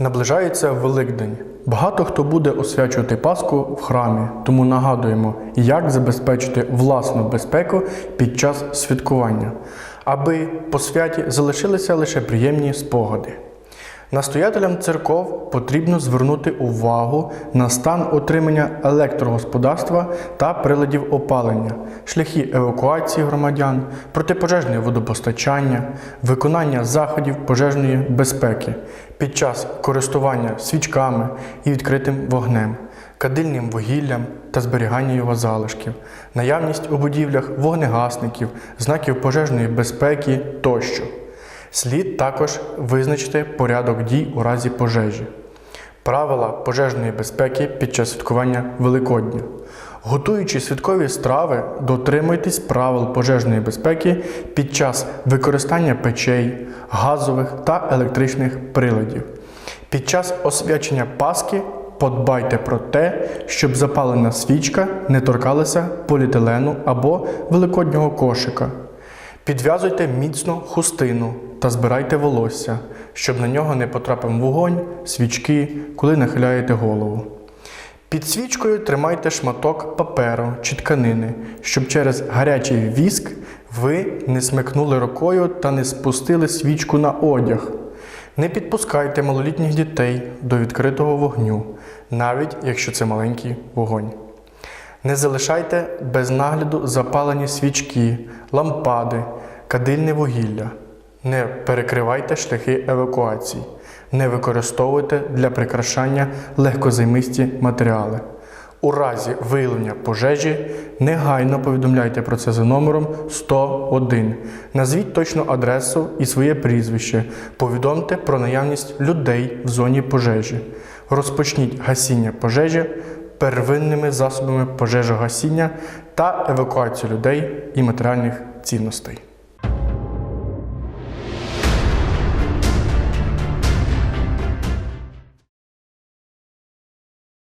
Наближається Великдень. Багато хто буде освячувати Пасху в храмі, тому нагадуємо, як забезпечити власну безпеку під час святкування, аби по святі залишилися лише приємні спогади. Настоятелям церков потрібно звернути увагу на стан отримання електрогосподарства та приладів опалення, шляхи евакуації громадян, протипожежне водопостачання, виконання заходів пожежної безпеки під час користування свічками і відкритим вогнем, кадильним вугіллям та зберігання його залишків, наявність у будівлях вогнегасників, знаків пожежної безпеки тощо. Слід також визначити порядок дій у разі пожежі, правила пожежної безпеки під час святкування Великодня. Готуючи святкові страви, дотримуйтесь правил пожежної безпеки під час використання печей, газових та електричних приладів. Під час освячення Пасхи подбайте про те, щоб запалена свічка не торкалася поліетилену або великоднього кошика. Підв'язуйте міцно хустину та збирайте волосся, щоб на нього не потрапив вогонь, свічки, коли нахиляєте голову. Під свічкою тримайте шматок паперу чи тканини, щоб через гарячий віск ви не смикнули рукою та не спустили свічку на одяг. Не підпускайте малолітніх дітей до відкритого вогню, навіть якщо це маленький вогонь. Не залишайте без нагляду запалені свічки, лампади, кадильне вугілля. Не перекривайте шляхи евакуації. Не використовуйте для прикрашання легкозаймисті матеріали. У разі виявлення пожежі негайно повідомляйте про це за номером 101. Назвіть точну адресу і своє прізвище. Повідомте про наявність людей в зоні пожежі. Розпочніть гасіння пожежі первинними засобами пожежогасіння та евакуацію людей і матеріальних цінностей.